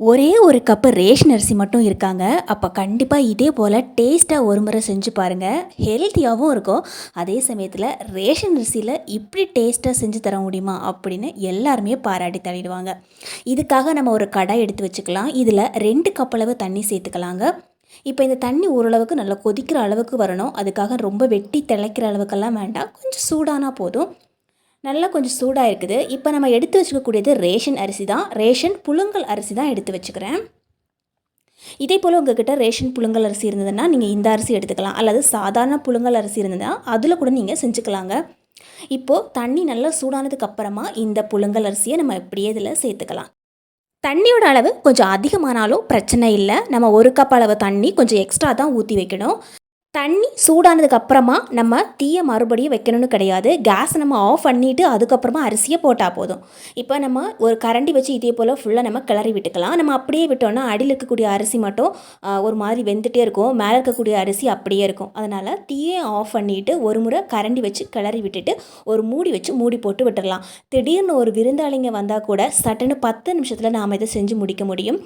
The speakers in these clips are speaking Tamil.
ஒரே ஒரு கப்பு ரேஷன் அரிசி மட்டும் இருக்காங்க. அப்போ கண்டிப்பாக இதே போல் டேஸ்ட்டாக ஒரு முறை செஞ்சு பாருங்கள் ஹெல்த்தியாகவும் இருக்கும். அதே சமயத்தில் ரேஷன் அரிசியில் இப்படி டேஸ்ட்டாக செஞ்சு தர முடியுமா அப்படின்னு எல்லாருமே பாராட்டி தள்ளிடுவாங்க. இதுக்காக நம்ம ஒரு கடாய் எடுத்து வச்சுக்கலாம். இதில் ரெண்டு கப்பளவு தண்ணி சேர்த்துக்கலாங்க. இப்போ இந்த தண்ணி ஓரளவுக்கு நல்லா கொதிக்கிற அளவுக்கு வரணும். அதுக்காக ரொம்ப வெட்டி திளைக்கிற அளவுக்கெல்லாம் வேண்டாம். கொஞ்சம் சூடானா போதும். நல்லா கொஞ்சம் சூடாக இருக்குது இப்போ நம்ம எடுத்து வச்சுக்கக்கூடியது ரேஷன் அரிசி தான். ரேஷன் புழுங்கல் அரிசி தான் எடுத்து வச்சுக்கிறேன். இதே போல் உங்ககிட்ட ரேஷன் புழுங்கல் அரிசி இருந்ததுன்னா நீங்கள் இந்த அரிசி எடுத்துக்கலாம். அல்லது சாதாரண புழுங்கல் அரிசி இருந்ததுன்னா அதில் கூட நீங்கள் செஞ்சுக்கலாங்க. இப்போது தண்ணி நல்லா சூடானதுக்கு அப்புறமா இந்த புழுங்கல் அரிசியை நம்ம இப்படியே இதில் சேர்த்துக்கலாம். தண்ணியோட அளவு கொஞ்சம் அதிகமானாலும் பிரச்சனை இல்லை. நம்ம ஒரு கப் அளவு தண்ணி கொஞ்சம் எக்ஸ்ட்ரா தான் ஊற்றி வைக்கணும். தண்ணி சூடானதுக்கு அப்புறமா நம்ம தீயை மறுபடியும் வைக்கணும்னு கிடையாது. கேஸ் நம்ம ஆஃப் பண்ணிவிட்டு அதுக்கப்புறமா அரிசியை போட்டால் போதும். இப்போ நம்ம ஒரு கரண்டி வச்சு இதே போல் ஃபுல்லாக நம்ம கிளறி விட்டுக்கலாம். நம்ம அப்படியே விட்டோம்னா அடியில் இருக்கக்கூடிய அரிசி மட்டும் ஒரு மாதிரி வெந்துட்டே இருக்கும். மேலே இருக்கக்கூடிய அரிசி அப்படியே இருக்கும். அதனால் தீயை ஆஃப் பண்ணிவிட்டு ஒரு முறை கரண்டி வச்சு கிளறி விட்டுட்டு ஒரு மூடி வச்சு மூடி போட்டு விட்டுடலாம் திடீர்னு ஒரு விருந்தாளிங்க வந்தால் கூட சட்டுன்னு பத்து நிமிஷத்தில் நாம் இதை செஞ்சு முடிக்க முடியும்.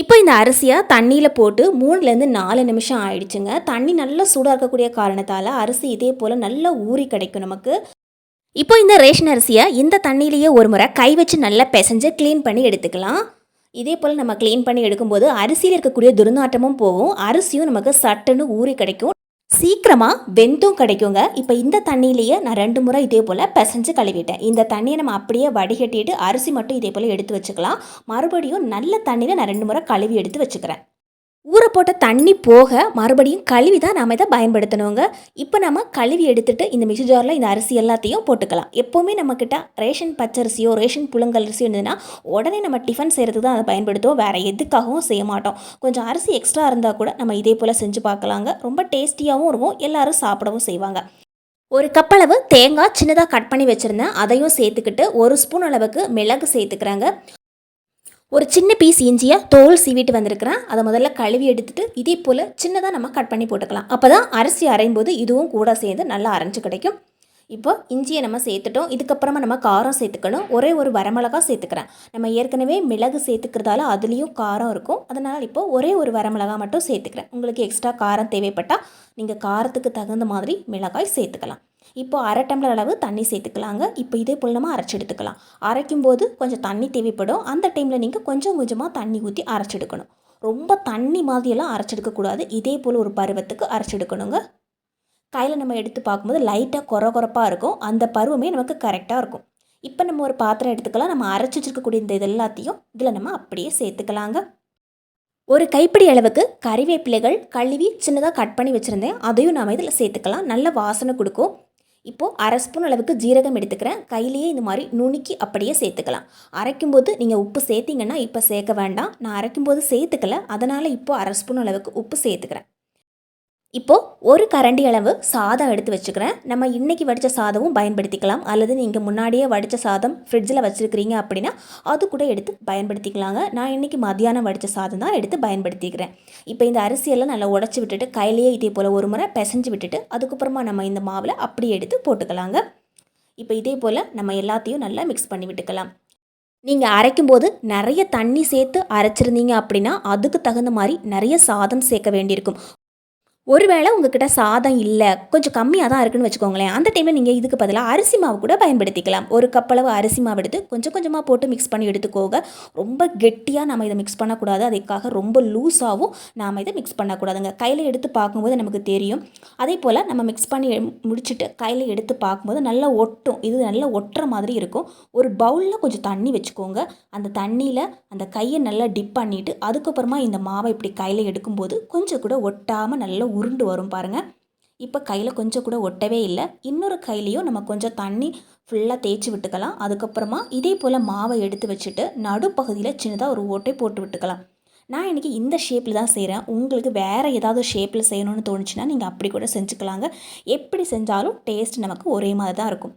இப்போ இந்த அரிசியை தண்ணியில் போட்டு மூணுலேருந்து நாலு நிமிஷம் ஆயிடுச்சுங்க. தண்ணி நல்லா சூடாக இருக்கக்கூடிய காரணத்தால் அரிசி இதே போல் நல்லா ஊறி கிடைக்கும் நமக்கு. இப்போ இந்த ரேஷன் அரிசியை இந்த தண்ணியிலேயே ஒரு முறை கை வச்சு நல்லா பிசைஞ்சு க்ளீன் பண்ணி எடுத்துக்கலாம். இதே போல் நம்ம க்ளீன் பண்ணி எடுக்கும்போது அரிசியில் இருக்கக்கூடிய துர்நாற்றமும் போகும். அரிசியும் நமக்கு சட்டுன்னு ஊறி கிடைக்கும். சீக்கிரமாக வெந்தும் கிடைக்குங்க. இப்போ இந்த தண்ணியிலேயே நான் ரெண்டு முறை இதே போல் பிசைஞ்சு கழுவிட்டேன். இந்த தண்ணியை நம்ம அப்படியே வடிகட்டிட்டு அரிசி மட்டும் இதே போல் எடுத்து வச்சுக்கலாம். மறுபடியும் நல்ல தண்ணியில் நான் ரெண்டு முறை கழுவி எடுத்து வச்சுக்கிறேன். ஊற போட்ட தண்ணி போக மறுபடியும் கழுவி தான் நாம் இதை பயன்படுத்தணுங்க. இப்போ நம்ம கழுவி எடுத்துட்டு இந்த மிக்சி ஜாரில் இந்த அரிசி எல்லாத்தையும் போட்டுக்கலாம். எப்போவுமே நம்மக்கிட்ட ரேஷன் பச்சரிசியோ ரேஷன் புழுங்கல் அரிசியோ இருந்ததுன்னா உடனே நம்ம டிஃபன் செய்கிறதுக்கு தான் அதை பயன்படுத்துவோம். வேறு எதுக்காகவும் செய்ய மாட்டோம். கொஞ்சம் அரிசி எக்ஸ்ட்ரா இருந்தால் கூட நம்ம இதே போல் செஞ்சு பார்க்கலாங்க. ரொம்ப டேஸ்டியாகவும் இருக்கும். எல்லாரும் சாப்பிடவும் செய்வாங்க. ஒரு கப் அளவு தேங்காய் சின்னதாக கட் பண்ணி வச்சுருந்தேன். அதையும் சேர்த்துக்கிட்டு ஒரு ஸ்பூன் அளவுக்கு மிளகு சேர்த்துக்கிறாங்க. ஒரு சின்ன பீஸ் இஞ்சியை தோல் சீவிட்டு வந்திருக்கிறேன். அதை முதல்ல கழுவி எடுத்துட்டு இதே போல் சின்னதாக நம்ம கட் பண்ணி போட்டுக்கலாம். அப்போ தான் அரிசி அரையும் போது இதுவும் கூட சேர்ந்து நல்லா அரைஞ்சு கிடைக்கும். இப்போ இஞ்சியை நம்ம சேர்த்துட்டோம் இதுக்கப்புறமா நம்ம காரம் சேர்த்துக்கணும். ஒரே ஒரு வரமிளகா சேர்த்துக்கிறேன். நம்ம ஏற்கனவே மிளகு சேர்த்துக்கிறதால அதுலேயும் காரம் இருக்கும். அதனால் இப்போ ஒரே ஒரு வரமிளகா மட்டும் சேர்த்துக்கிறேன். உங்களுக்கு எக்ஸ்ட்ரா காரம் தேவைப்பட்டால் நீங்கள் காரத்துக்கு தகுந்த மாதிரி மிளகாய் சேர்த்துக்கலாம். இப்போ அரை டம்ளர் அளவு தண்ணி சேர்த்துக்கலாங்க. இப்போ இதே போல் நம்ம அரைச்சி எடுத்துக்கலாம். அரைக்கும் போது கொஞ்சம் தண்ணி தேவைப்படும். அந்த டைமில் நீங்கள் கொஞ்சம் கொஞ்சமாக தண்ணி ஊற்றி அரைச்செடுக்கணும் ரொம்ப தண்ணி மாதிரியெல்லாம் அரைச்செடுக்கக்கூடாது இதே போல் ஒரு பருவத்துக்கு அரைச்செடுக்கணுங்க கையில் நம்ம எடுத்து பார்க்கும்போது லைட்டாக கொர கொரப்பாக இருக்கும். அந்த பருவமே நமக்கு கரெக்டாக இருக்கும். இப்போ நம்ம ஒரு பாத்திரம் எடுத்துக்கலாம். நம்ம அரைச்சி வச்சுருக்கக்கூடிய இந்த இது எல்லாத்தையும் இதில் நம்ம அப்படியே சேர்த்துக்கலாங்க. ஒரு கைப்பிடி அளவுக்கு கறிவேப்பிலைகள் கழுவி சின்னதாக கட் பண்ணி வச்சுருந்தேன். அதையும் நாம் இதில் சேர்த்துக்கலாம். நல்ல வாசனை கொடுக்கும். இப்போது அரை ஸ்பூன் அளவுக்கு ஜீரகம் எடுத்துக்கிறேன். கையிலேயே இந்த மாதிரி நுணுக்கி அப்படியே சேர்த்துக்கலாம். அரைக்கும்போது நீங்கள் உப்பு சேர்த்திங்கன்னா இப்போ சேர்க்க வேண்டாம். நான் அரைக்கும்போது சேர்த்துக்கல. அதனால் இப்போது அரை ஸ்பூன் அளவுக்கு உப்பு சேர்த்துக்கிறேன். இப்போது ஒரு கரண்டி அளவு சாதம் எடுத்து வச்சுக்கிறேன். நம்ம இன்றைக்கி வடித்த சாதமும் பயன்படுத்திக்கலாம். அல்லது நீங்கள் முன்னாடியே வடித்த சாதம் ஃப்ரிட்ஜில் வச்சுருக்கிறீங்க அப்படின்னா அது கூட எடுத்து பயன்படுத்திக்கலாங்க. நான் இன்றைக்கி மத்தியானம் வடித்த சாதம் தான் எடுத்து பயன்படுத்திக்கிறேன். இப்போ இந்த அரிசியெல்லாம் நல்லா உடச்சி விட்டுட்டு கையிலேயே இதே போல் ஒரு முறை பிசைஞ்சு விட்டுட்டு அதுக்கப்புறமா நம்ம இந்த மாவில் அப்படியே எடுத்து போட்டுக்கலாங்க. இப்போ இதே போல் நம்ம எல்லாத்தையும் நல்லா மிக்ஸ் பண்ணி விட்டுக்கலாம். நீங்கள் அரைக்கும்போது நிறைய தண்ணி சேர்த்து அரைச்சிருந்தீங்க அப்படின்னா அதுக்கு தகுந்த மாதிரி நிறைய சாதம் சேர்க்க வேண்டியிருக்கும். ஒருவேளை உங்ககிட்ட சாதம் இல்லை கொஞ்சம் கம்மியாக தான் இருக்குன்னு வச்சுக்கோங்களேன். அந்த டைமில் நீங்கள் இதுக்கு பதிலாக அரிசி மாவு கூட பயன்படுத்திக்கலாம். ஒரு கப்பளவு அரிசி மாவு எடுத்து கொஞ்சம் கொஞ்சமாக போட்டு மிக்ஸ் பண்ணி எடுத்துக்கோங்க. ரொம்ப கெட்டியாக நம்ம இதை மிக்ஸ் பண்ணக்கூடாது. அதுக்காக ரொம்ப லூஸாகவும் நாம் இதை மிக்ஸ் பண்ணக்கூடாதுங்க. கையில் எடுத்து பார்க்கும்போது நமக்கு தெரியும். அதே போல் நம்ம மிக்ஸ் பண்ணி முடிச்சுட்டு கையில் எடுத்து பார்க்கும்போது நல்லா ஒட்டும். இது நல்லா ஒட்டுற மாதிரி இருக்கும். ஒரு பவுலில் கொஞ்சம் தண்ணி வச்சுக்கோங்க. அந்த தண்ணியில் அந்த கையை நல்லா டிப் பண்ணிவிட்டு அதுக்கப்புறமா இந்த மாவை இப்படி கையில் எடுக்கும்போது கொஞ்சம் கூட ஒட்டாமல் நல்லா உருண்டு வரும் பாருங்கள் இப்போ கையில் கொஞ்சம் கூட ஒட்டவே இல்லை. இன்னொரு கையிலையும் நம்ம கொஞ்சம் தண்ணி ஃபுல்லாக தேய்ச்சி விட்டுக்கலாம். அதுக்கப்புறமா இதே போல் மாவை எடுத்து வச்சுட்டு நடுப்பகுதியில் சின்னதாக ஒரு ஓட்டை போட்டு விட்டுக்கலாம். நான் இன்றைக்கி இந்த ஷேப்பில் தான் செய்கிறேன் உங்களுக்கு வேறு ஏதாவது ஷேப்பில் செய்யணும்னு தோணுச்சுன்னா நீங்கள் அப்படி கூட செஞ்சுக்கலாங்க. எப்படி செஞ்சாலும் டேஸ்ட் நமக்கு ஒரே மாதிரி தான் இருக்கும்.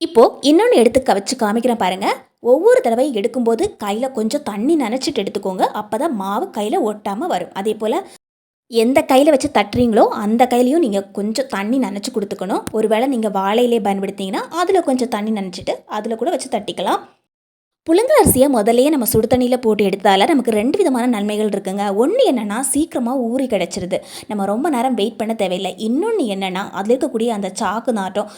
இப்போது இன்னொன்று எடுத்து க- வச்சு காமிக்கிறேன் பாருங்கள் ஒவ்வொரு தடவை எடுக்கும்போது கையில் கொஞ்சம் தண்ணி நினச்சிட்டு எடுத்துக்கோங்க. அப்போ தான் மாவு கையில் ஒட்டாமல் வரும். அதே போல் எந்த கையில் வச்சு தட்டுறீங்களோ அந்த கையிலையும் நீங்கள் கொஞ்சம் தண்ணி நனைச்சி கொடுத்துக்கணும். ஒருவேளை நீங்கள் வாழையிலே பயன்படுத்திங்கன்னா அதில் கொஞ்சம் தண்ணி நனைச்சிட்டு அதில் கூட வச்சு தட்டிக்கலாம். புழுங்கல் அரிசியை முதல்லையே நம்ம சுடு தண்ணியில் போட்டு எடுத்தால நமக்கு ரெண்டு விதமான நன்மைகள் இருக்குங்க. ஒன்று என்னென்னா சீக்கிரமாக ஊறி கிடச்சிருது. நம்ம ரொம்ப நேரம் வெயிட் பண்ண தேவையில்லை. இன்னொன்று என்னென்னா அதில் இருக்கக்கூடிய அந்த சாக்கு நாட்டம்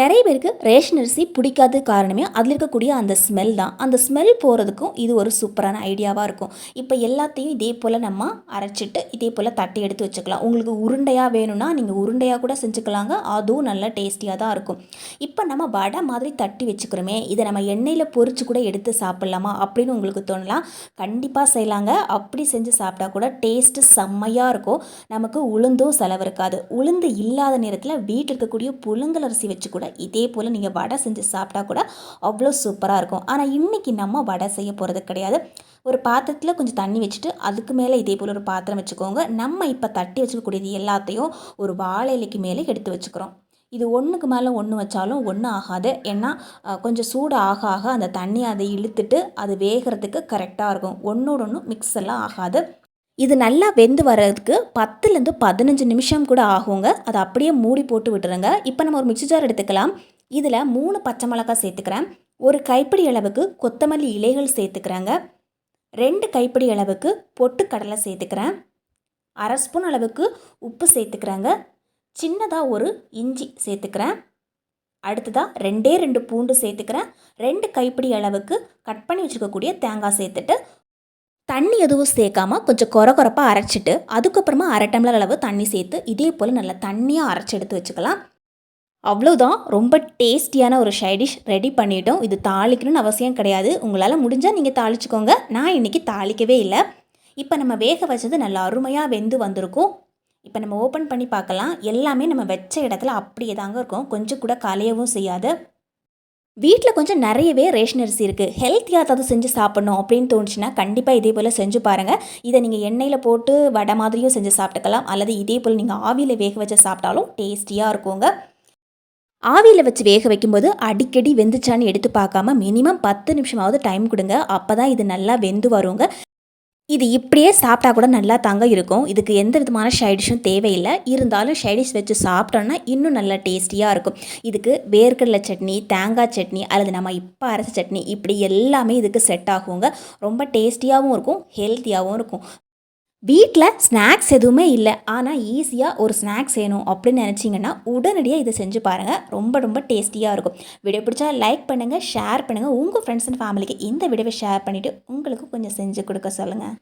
நிறைய பேருக்கு ரேஷன் அரிசி பிடிக்காத காரணமே அதில் இருக்கக்கூடிய அந்த ஸ்மெல் தான். அந்த ஸ்மெல் போகிறதுக்கும் இது ஒரு சூப்பரான ஐடியாவாக இருக்கும். இப்போ எல்லாத்தையும் இதே போல் நம்ம அரைச்சிட்டு இதே போல் தட்டி எடுத்து வச்சுக்கலாம். உங்களுக்கு உருண்டையாக வேணும்னா நீங்கள் உருண்டையாக கூட செஞ்சுக்கலாங்க. அதுவும் நல்ல டேஸ்டியாக தான் இருக்கும். இப்போ நம்ம வடை மாதிரி தட்டி வச்சுக்கிறோமே இதை நம்ம எண்ணெயில் பொறிச்சு கூட எடுத்து சாப்பிட்லாமா அப்படின்னு உங்களுக்கு தோணலாம். கண்டிப்பாக செய்யலாங்க. அப்படி செஞ்சு சாப்பிட்டா கூட டேஸ்ட்டு செம்மையாக இருக்கும். நமக்கு உளுந்தும் செலவு இருக்காது. உளுந்து இல்லாத நேரத்தில் வீட்டில் இருக்கக்கூடிய புழுங்கல் அரிசி வச்சு கூட இதே போல் நீங்கள் வடை செஞ்சு சாப்பிட்டா கூட அவ்வளோ சூப்பராக இருக்கும். ஆனால் இன்றைக்கி நம்ம வடை செய்ய போகிறது கிடையாது. ஒரு பாத்திரத்தில் கொஞ்சம் தண்ணி வச்சுட்டு அதுக்கு மேலே இதே போல் ஒரு பாத்திரம் வச்சுக்கோங்க. நம்ம இப்போ தட்டி வச்சுக்கக்கூடியது எல்லாத்தையும் ஒரு வாழை இலைக்கு மேலே எடுத்து வச்சுக்கிறோம். இது ஒன்றுக்கு மேலே ஒன்று வச்சாலும் ஒன்றும் ஆகாது. ஏன்னா கொஞ்சம் சூடு ஆக ஆக அந்த தண்ணி அதை இழுத்துட்டு அது வேகிறதுக்கு கரெக்டாக இருக்கும். ஒன்றோட ஒன்று மிக்ஸ் எல்லாம் ஆகாது. இது நல்லா வெந்து வர்றதுக்கு பத்துலேருந்து பதினஞ்சு நிமிஷம் கூட ஆகுங்க. அதை அப்படியே மூடி போட்டு விட்டுருங்க. இப்போ நம்ம ஒரு மிக்சி ஜார் எடுத்துக்கலாம். இதில் மூணு பச்சை மிளகாய் சேர்த்துக்கிறேன். ஒரு கைப்பிடி அளவுக்கு கொத்தமல்லி இலைகள் சேர்த்துக்கிறேங்க. ரெண்டு கைப்பிடி அளவுக்கு பொட்டுக்கடலை சேர்த்துக்கிறேன். அரை ஸ்பூன் அளவுக்கு உப்பு சேர்த்துக்கிறேங்க. சின்னதாக ஒரு இஞ்சி சேர்த்துக்கிறேன். அடுத்ததாக ரெண்டே ரெண்டு பூண்டு சேர்த்துக்கிறேன். ரெண்டு கைப்பிடி அளவுக்கு கட் பண்ணி வச்சுருக்கக்கூடிய தேங்காய் சேர்த்துட்டு தண்ணி எதுவும் சேர்க்காம கொஞ்சம் குற குறப்பாக அரைச்சிட்டு அதுக்கப்புறமா அரை டம்ளர் அளவு தண்ணி சேர்த்து இதே போல் நல்லா தண்ணியாக அரைச்சி எடுத்து வச்சுக்கலாம். அவ்வளோதான் ரொம்ப டேஸ்டியான ஒரு ஷைடிஷ் ரெடி பண்ணிட்டோம். இது தாளிக்கணும்னு அவசியம் கிடையாது. உங்களால் முடிஞ்சால் நீங்கள் தாளிச்சுக்கோங்க. நான் இன்றைக்கி தாளிக்கவே இல்லை. இப்போ நம்ம வேக வச்சது நல்லா அருமையாக வெந்து வந்திருக்கும். இப்போ நம்ம ஓப்பன் பண்ணி பார்க்கலாம். எல்லாமே நம்ம வச்ச இடத்துல அப்படியே தாங்க இருக்கும். கொஞ்சம் கூட கலையவும் செய்யாது. வீட்டில் கொஞ்சம் நிறையவே ரேஷன் அரிசி இருக்குது ஹெல்த்தியாக ஏதாவது செஞ்சு சாப்பிட்ணும் அப்படின்னு தோணுச்சுன்னா கண்டிப்பாக இதே போல் செஞ்சு பாருங்கள் இதை நீங்கள் எண்ணெயில் போட்டு வடை மாதிரியும் செஞ்சு சாப்பிட்டுக்கலாம். அல்லது இதே போல் நீங்கள் ஆவியில் வேக வச்சு சாப்பிட்டாலும் டேஸ்டியாக இருக்குங்க. ஆவியில் வச்சு வேக வைக்கும்போது அடிக்கடி வெந்துச்சான்னு எடுத்து பார்க்காம மினிமம் பத்து நிமிஷமாவது டைம் கொடுங்க. அப்போ தான் இது நல்லா வெந்து வருங்க. இது இப்படியே சாப்பிட்டா கூட நல்லா தாங்க இருக்கும். இதுக்கு எந்த விதமான ஷைடிஷும் தேவையில்லை. இருந்தாலும் ஷைடிஷ் வச்சு சாப்பிட்டோன்னா இன்னும் நல்லா டேஸ்டியாக இருக்கும். இதுக்கு வேர்க்கடலை சட்னி தேங்காய் சட்னி அல்லது நம்ம இப்போ அரைச்ச சட்னி இப்படி எல்லாமே இதுக்கு செட் ஆகுங்க. ரொம்ப டேஸ்டியாகவும் இருக்கும் ஹெல்த்தியாகவும் இருக்கும். வீட்டில் ஸ்நாக்ஸ் எதுவுமே இல்லை. ஆனால் ஈஸியாக ஒரு ஸ்நாக்ஸ் வேணும் அப்படின்னு நினச்சிங்கன்னா உடனடியாக இதை செஞ்சு பாருங்கள் ரொம்ப ரொம்ப டேஸ்டியாக இருக்கும். வீடியோ பிடிச்சா லைக் பண்ணுங்கள் ஷேர் பண்ணுங்கள் உங்கள் ஃப்ரெண்ட்ஸ் அண்ட் ஃபேமிலிக்கு இந்த வீடியோவை ஷேர் பண்ணிவிட்டு உங்களுக்கு கொஞ்சம் செஞ்சு கொடுக்க சொல்லுங்கள்